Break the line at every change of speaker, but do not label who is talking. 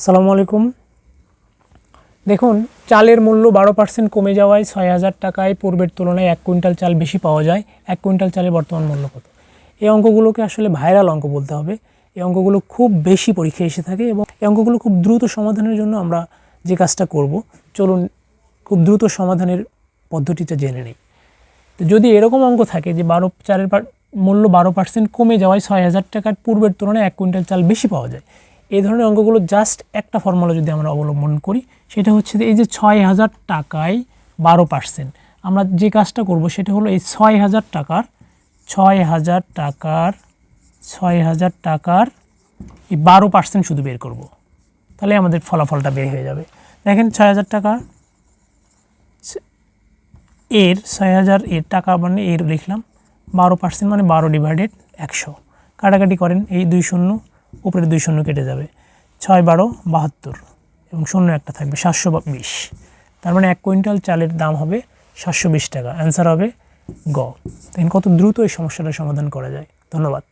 আসসালামু আলাইকুম। দেখুন, চালের মূল্য বারো পার্সেন্ট কমে যাওয়ায় ছয় হাজার টাকায় পূর্বের তুলনায় এক কুইন্টাল চাল বেশি পাওয়া যায়। এক কুইন্টাল চালের বর্তমান মূল্য কত? এই অঙ্কগুলোকে আসলে ভাইরাল অঙ্ক বলতে হবে। এই অঙ্কগুলো খুব বেশি পরীক্ষায় এসে থাকে এবং এই অঙ্কগুলো খুব দ্রুত সমাধানের জন্য আমরা যে কাজটা করব, চলুন খুব দ্রুত সমাধানের পদ্ধতিটা জেনে নিই। তো যদি এরকম অঙ্ক থাকে যে বারো চালের মূল্য বারো পার্সেন্ট কমে যাওয়ায় ছয় হাজার টাকার পূর্বের তুলনায় এক কুইন্টাল চাল বেশি পাওয়া যায় এই ধরনের অঙ্কগুলো জাস্ট একটা ফর্মুলা যদি আমরা অবলম্বন করি, সেটা হচ্ছে যে এই যে ছয় হাজার টাকায় বারো পার্সেন্ট আমরা যে কাজটা করব সেটা হলো এই ছয় হাজার টাকার, ছয় হাজার টাকার, ছয় হাজার টাকার এই বারো পার্সেন্ট শুধু বের করব। তাহলে আমাদের ফলাফলটা বের হয়ে যাবে। দেখেন ছয় হাজার টাকা, এর ছয় হাজার এর টাকা মানে এর লিখলাম, বারো পার্সেন্ট মানে বারো ডিভাইডেড একশো। কাটাকাটি করেন এই দুই শূন্য উপরে দুই শূন্য কেটে যাবে। ছয় বারো বাহাত্তর এবং শূন্য একটা থাকবে সাতশো বিশ। তার মানে এক কুইন্টাল চালের দাম হবে সাতশো বিশ টাকা। অ্যান্সার হবে গ। দেখেন কত দ্রুত এই সমস্যাটা সমাধান করা যায়? ধন্যবাদ।